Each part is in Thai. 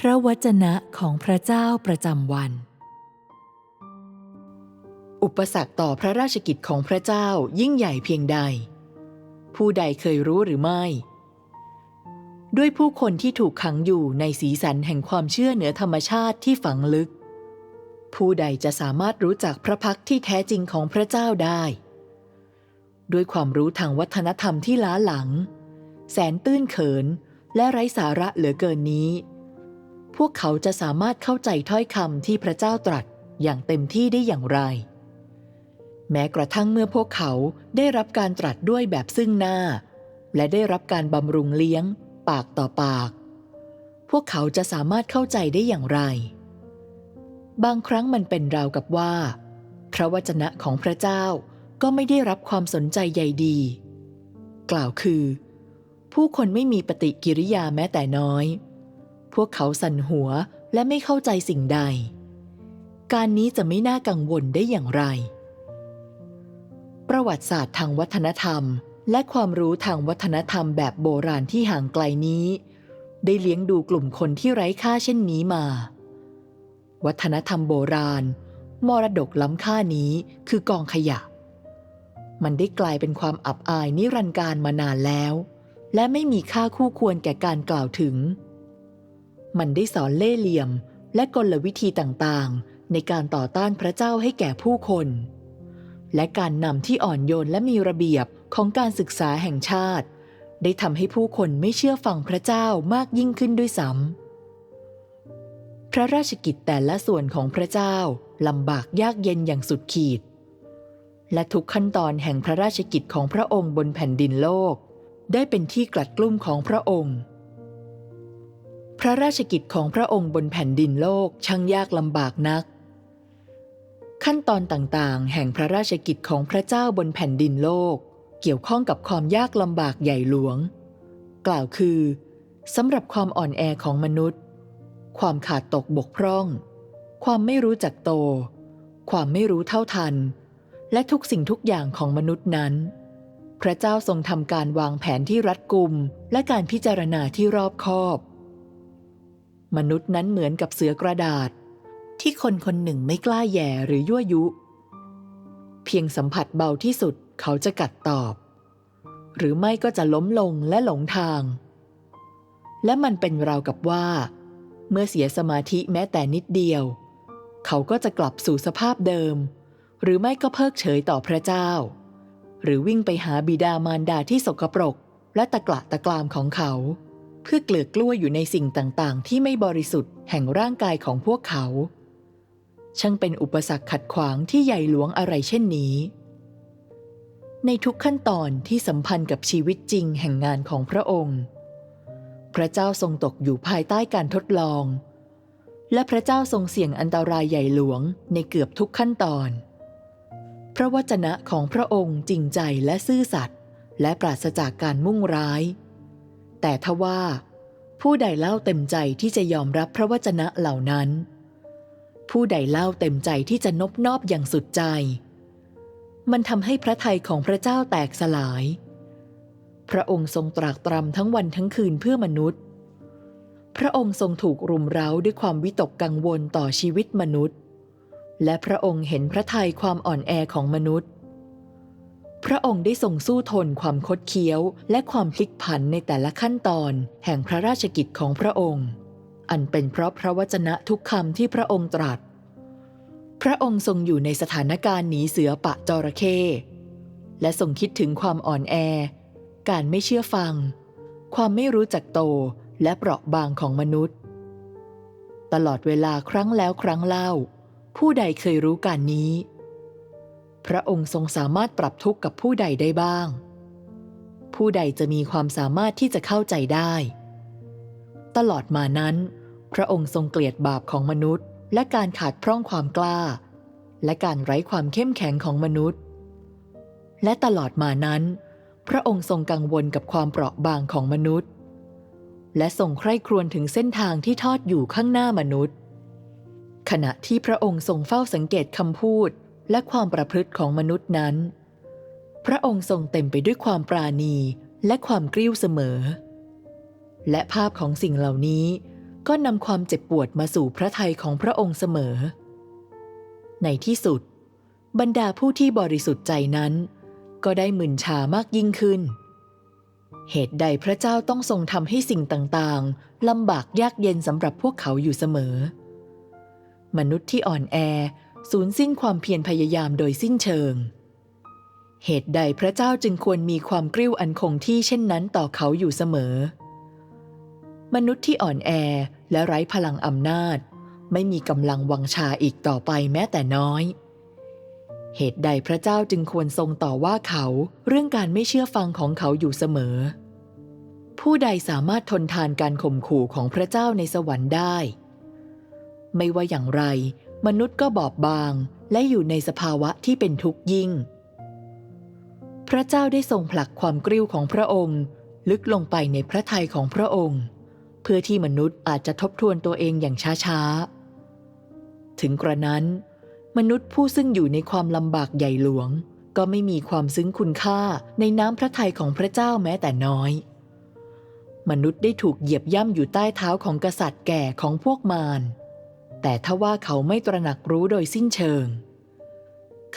พระวจนะของพระเจ้าประจำวัน อุปสรรคต่อพระราชกิจของพระเจ้ายิ่งใหญ่เพียงใด ผู้ใดเคยรู้หรือไม่ ด้วยผู้คนที่ถูกขังอยู่ในสีสันแห่งความเชื่อเหนือธรรมชาติที่ฝังลึก ผู้ใดจะสามารถรู้จักพระพักที่แท้จริงของพระเจ้าได้ ด้วยความรู้ทางวัฒนธรรมที่ล้าหลัง แสนตื้นเขินและไร้สาระเหลือเกินนี้ พวกเขาจะสามารถเข้าใจถ้อยคำที่พระเจ้าตรัสอย่างเต็มที่ได้อย่างไร แม้กระทั่งเมื่อพวกเขาได้รับการตรัสด้วยแบบซึ่งหน้า และได้รับการบำรุงเลี้ยง ปากต่อปาก พวกเขาจะสามารถเข้าใจได้อย่างไร บางครั้งมันเป็นราวกับว่า พระวจนะของพระเจ้าก็ไม่ได้รับความสนใจใยดี กล่าวคือ ผู้คนไม่มีปฏิกิริยาแม้แต่น้อย พวกเขาสั่นหัวและไม่เข้าใจสิ่งใด การนี้จะไม่น่ากังวลได้อย่างไร ประวัติศาสตร์ทางวัฒนธรรม และความรู้ทางวัฒนธรรมแบบโบราณที่ห่างไกลนี้ ได้เลี้ยงดูกลุ่มคนที่ไร้ค่าเช่นนี้มา วัฒนธรรมโบราณ มรดกล้ำค่านี้คือกองขยะ มันได้กลายเป็นความอับอายนิรันดร์การมานานแล้ว และไม่มีค่าคู่ควรแก่การกล่าวถึง มันได้สอนเล่ห์เหลี่ยม และกลวิธีต่างๆ ในการต่อต้านพระเจ้าให้แก่ผู้คน และการนำที่อ่อนโยนและมีระเบียบของการศึกษาแห่งชาติ ได้ทำให้ผู้คนไม่เชื่อฟังพระเจ้ามากยิ่งขึ้นด้วยซ้ำพระราชกิจแต่ละส่วนของพระเจ้าลำบากยากเย็นอย่างสุดขีด และทุกขั้นตอนแห่งพระราชกิจของพระองค์บนแผ่นดินโลก ได้เป็นที่กลัดกลุ้มของพระองค์ พระราชกิจของพระองค์บนแผ่นดินโลกช่างยากลำบากนัก ขั้นตอนต่างๆ แห่งพระราชกิจของพระเจ้าบนแผ่นดินโลก เกี่ยวข้องกับความยากลำบากใหญ่หลวง กล่าวคือสำหรับความอ่อนแอของมนุษย์ ความขาดตกบกพร่อง ความไม่รู้จักโต ความไม่รู้เท่าทัน และทุกสิ่งทุกอย่างของมนุษย์นั้น พระเจ้าทรงทำการวางแผนที่รัดกุมและการพิจารณาที่รอบคอบ มนุษย์นั้นเหมือนกับเสือกระดาษ ที่คนคนหนึ่งไม่กล้าแย่หรือยั่วยุ เพียงสัมผัสเบาที่สุดเขาจะกัดตอบ หรือไม่ก็จะล้มลงและหลงทาง และมันเป็นราวกับว่า เมื่อเสียสมาธิแม้แต่นิดเดียว เขาก็จะกลับสู่สภาพเดิม หรือไม่ก็เพิกเฉยต่อพระเจ้า หรือวิ่งไปหาบิดามารดาที่สกปรกและตะกละตะกรามของเขา เพื่อเกลือกล้วอยู่ในสิ่งต่างๆ ที่ไม่บริสุทธิ์แห่งร่างกายของพวกเขา ช่างเป็นอุปสรรคขัดขวางที่ใหญ่หลวงอะไรเช่นนี้ ในทุกขั้นตอนที่สัมพันธ์กับชีวิตจริงแห่งงานของพระองค์ พระเจ้าทรงตกอยู่ภายใต้การทดลอง และพระเจ้าทรงเสี่ยงอันตรายใหญ่หลวงในเกือบทุกขั้นตอน พระวจนะของพระองค์จริงใจและซื่อสัตย์และปราศจากการมุ่งร้าย แต่ทว่า ผู้ใดเล่าเต็มใจที่จะยอมรับพระวจนะเหล่านั้น ผู้ใดเล่าเต็มใจที่จะนบนอบอย่างสุดใจ มันทำให้พระทัยของพระเจ้าแตกสลาย พระองค์ทรงตรากตรำทั้งวันทั้งคืนเพื่อมนุษย์ พระองค์ทรงถูกรุมเร้าด้วยความวิตกกังวลต่อชีวิตมนุษย์ และพระองค์เห็นพระทัยความอ่อนแอของมนุษย์ พระองค์ได้ทรงสู้ทนความคดเคี้ยว และความพลิกผันในแต่ละขั้นตอน แห่งพระราชกิจของพระองค์ อันเป็นเพราะพระวจนะทุกคำที่พระองค์ตรัส พระองค์ทรงอยู่ในสถานการณ์หนีเสือปะจระเข้และทรงคิดถึงความอ่อนแอ การไม่เชื่อฟัง ความไม่รู้จักโตและเปราะบางของมนุษย์ ตลอดเวลาครั้งแล้วครั้งเล่า ผู้ใดเคยรู้การนี้ พระองค์ทรงสามารถปรับทุกข์กับผู้ใดได้บ้าง ผู้ใดจะมีความสามารถที่จะเข้าใจได้ ตลอดมานั้น พระองค์ทรงเกลียดบาปของมนุษย์ และการขาดพร่องความกล้า และการไร้ความเข้มแข็งของมนุษย์ และตลอดมานั้น พระองค์ทรงกังวลกับความเปราะบางของมนุษย์ และทรงใคร่ครวญถึงเส้นทางที่ทอดอยู่ข้างหน้ามนุษย์ ขณะที่พระองค์ทรงเฝ้าสังเกตคำพูด และความประพฤติของมนุษย์นั้น พระองค์ทรงเต็มไปด้วยความปราณีและความกริ้วเสมอ และภาพของสิ่งเหล่านี้ก็นำความเจ็บปวดมาสู่พระทัยของพระองค์เสมอ ในที่สุด บรรดาผู้ที่บริสุทธิ์ใจนั้น ก็ได้หมื่นชามากยิ่งขึ้น เหตุใดพระเจ้าต้องทรงทำให้สิ่งต่างๆลำบากยากเย็นสำหรับพวกเขาอยู่เสมอ มนุษย์ที่อ่อนแอ สูญสิ้นความเพียรพยายามโดยสิ้นเชิง เหตุใดพระเจ้าจึงควรมีความกริ้วอันคงที่เช่นนั้นต่อเขาอยู่เสมอ มนุษย์ที่อ่อนแอและไร้พลังอำนาจ ไม่มีกำลังวังชาอีกต่อไปแม้แต่น้อย เหตุใดพระเจ้าจึงควรทรงต่อว่าเขาเรื่องการไม่เชื่อฟังของเขาอยู่เสมอ ผู้ใดสามารถทนทานการข่มขู่ของพระเจ้าในสวรรค์ได้ ไม่ว่าอย่างไร มนุษย์ก็บอบบางและอยู่ในสภาวะที่เป็นทุกข์ยิ่ง พระเจ้าได้ทรงผลักความกริ้วของพระองค์ ลึกลงไปในพระทัยของพระองค์ เพื่อที่มนุษย์อาจจะทบทวนตัวเองอย่างช้าๆ ถึงกระนั้น มนุษย์ผู้ซึ่งอยู่ในความลำบากใหญ่หลวง ก็ไม่มีความซึ้งคุณค่าในน้ำพระทัยของพระเจ้าแม้แต่น้อย มนุษย์ได้ถูกเหยียบย่ำอยู่ใต้เท้าของกษัตริย์แก่ของพวกมาร แต่ถ้าว่าเขาไม่ตระหนักรู้โดยสิ้นเชิง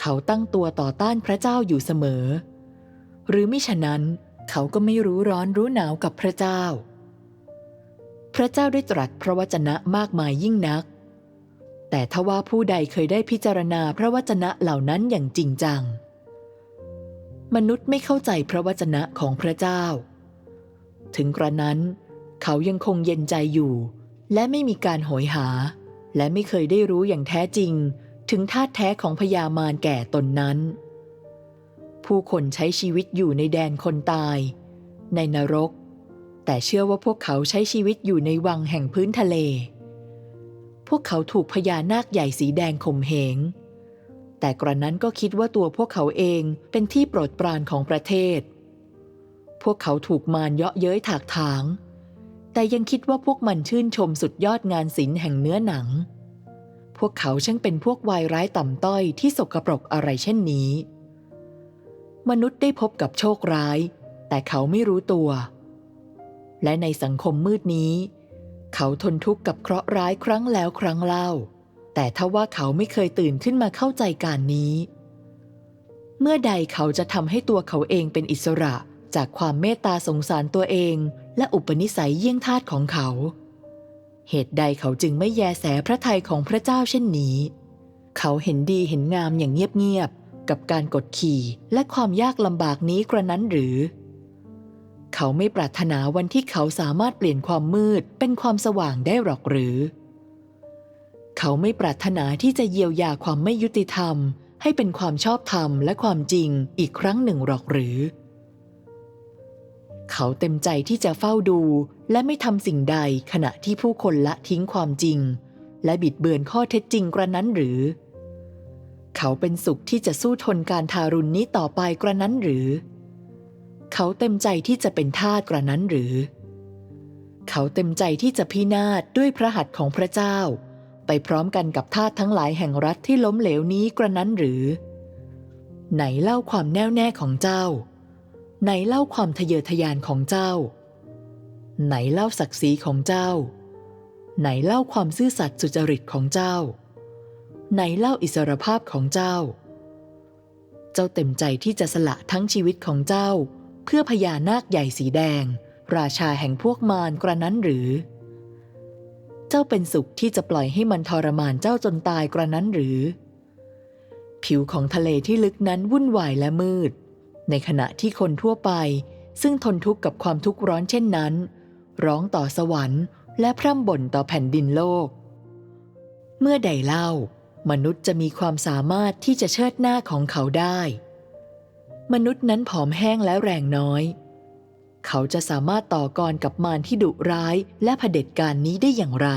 เขาตั้งตัวต่อต้านพระเจ้าอยู่เสมอ หรือมิฉะนั้นเขาก็ไม่รู้ร้อนรู้หนาวกับพระเจ้า พระเจ้าได้ตรัสพระวจนะมากมายยิ่งนัก แต่ถ้าว่าผู้ใดเคยได้พิจารณาพระวจนะเหล่านั้นอย่างจริงจัง มนุษย์ไม่เข้าใจพระวจนะของพระเจ้า ถึงกระนั้น เขายังคงเย็นใจอยู่ และไม่มีการโหยหา และไม่เคยได้รู้อย่างแท้จริง ถึงท่าตุแท้ของพญามารแก่ตนนั้น ผู้คนใช้ชีวิตอยู่ในแดนคนตาย ในนรก แต่เชื่อว่าพวกเขาใช้ชีวิตอยู่ในวังแห่งพื้นทะเล พวกเขาถูกพญานาคใหญ่สีแดงข่มเหง แต่กระนั้นก็คิดว่าตัวพวกเขาเองเป็นที่โปรดปรานของประเทศ พวกเขาถูกมารเยาะเย้ยถากถาง แต่ยังคิดว่าพวกมันชื่นชมสุดยอดงานศิลป์แห่งเนื้อหนัง พวกเขาช่างเป็นพวกวายร้ายต่ำต้อยที่สกปรกอะไรเช่นนี้ มนุษย์ได้พบกับโชคร้าย แต่เขาไม่รู้ตัว และในสังคมมืดนี้ เขาทนทุกข์กับเคราะห์ร้ายครั้งแล้วครั้งเล่า แต่ถ้าว่าเขาไม่เคยตื่นขึ้นมาเข้าใจการนี้ เมื่อใดเขาจะทำให้ตัวเขาเองเป็นอิสระจากความเมตตาสงสารตัวเอง และอุปนิสัยเยี่ยงทาสของเขา เหตุใดเขาจึงไม่แยแสพระทัยของพระเจ้าเช่นนี้ เขาเห็นดีเห็นงามอย่างเงียบๆกับการกดขี่และความยากลำบากนี้กระนั้นหรือ เขาไม่ปรารถนาวันที่เขาสามารถเปลี่ยนความมืดเป็นความสว่างได้หรอกหรือ เขาไม่ปรารถนาที่จะเยียวยาความไม่ยุติธรรม ให้เป็นความชอบธรรมและความจริงอีกครั้งหนึ่งหรอกหรือเเขาเต็มใจที่จะเฝ้าดู และไม่ทำสิ่งใดขณะที่ผู้คนละทิ้งความจริง และบิดเบือนข้อเท็จจริงกระนั้นหรือ เขาเป็นสุขที่จะสู้ทนการทารุณนี้ต่อไปกระนั้นหรือ เขาเต็มใจที่จะเป็นทาสกระนั้นหรือ เขาเต็มใจที่จะพินาศด้วยพระหัตถ์ของพระเจ้า ไปพร้อมกันกับทาสทั้งหลายแห่งรัฐที่ล้มเหลวนี้กระนั้นหรือ ไหนเล่าความแน่วแน่ของเจ้า ไหนเล่าความทะเยอทะยานของเจ้า ไหนเล่าศักดิ์ศรีของเจ้า ไหนเล่าความซื่อสัตย์สุจริตของเจ้า ไหนเล่าอิสรภาพของเจ้า เจ้าเต็มใจที่จะสละทั้งชีวิตของเจ้า เพื่อพญานาคใหญ่สีแดง ราชาแห่งพวกมารกระนั้นหรือ เจ้าเป็นสุขที่จะปล่อยให้มันทรมานเจ้าจนตายกระนั้นหรือ ผิวของทะเลที่ลึกนั้นวุ่นวายและมืด ในขณะที่คนทั่วไป ซึ่งทนทุกข์กับความทุกข์ร้อนเช่นนั้น ร้องต่อสวรรค์และพร่ำบ่นต่อแผ่นดินโลก เมื่อใดเล่า มนุษย์จะมีความสามารถที่จะเชิดหน้าของเขาได้ มนุษย์นั้นผอมแห้งและแรงน้อย เขาจะสามารถต่อกรกับมารที่ดุร้ายและเผด็จการนี้ได้อย่างไร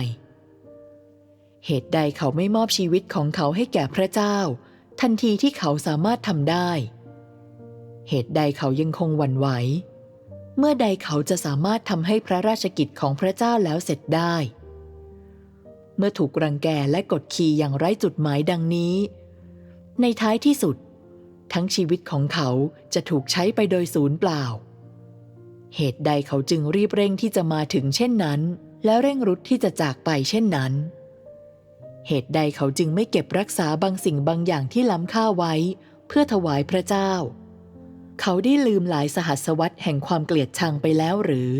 เหตุใดเขาไม่มอบชีวิตของเขาให้แก่พระเจ้า ทันทีที่เขาสามารถทำได้ เหตุใดเขายังคงหวั่นไหว เมื่อใดเขาจะสามารถทำให้พระราชกิจของพระเจ้าแล้วเสร็จได้ เมื่อถูกรังแกและกดขี่อย่างไร้จุดหมายดังนี้ ในท้ายที่สุด ทั้งชีวิตของเขาจะถูกใช้ไปโดยศูนย์เปล่า เหตุใดเขาจึงรีบเร่งที่จะมาถึงเช่นนั้น และเร่งรุดที่จะจากไปเช่นนั้นเหตุใดเขาจึงไม่เก็บรักษาบางสิ่งบางอย่างที่ล้ำค่าไว้ เพื่อถวายพระเจ้า เขาได้ลืมหลายสหัสวรรษแห่งความเกลียดชังไปแล้วหรือ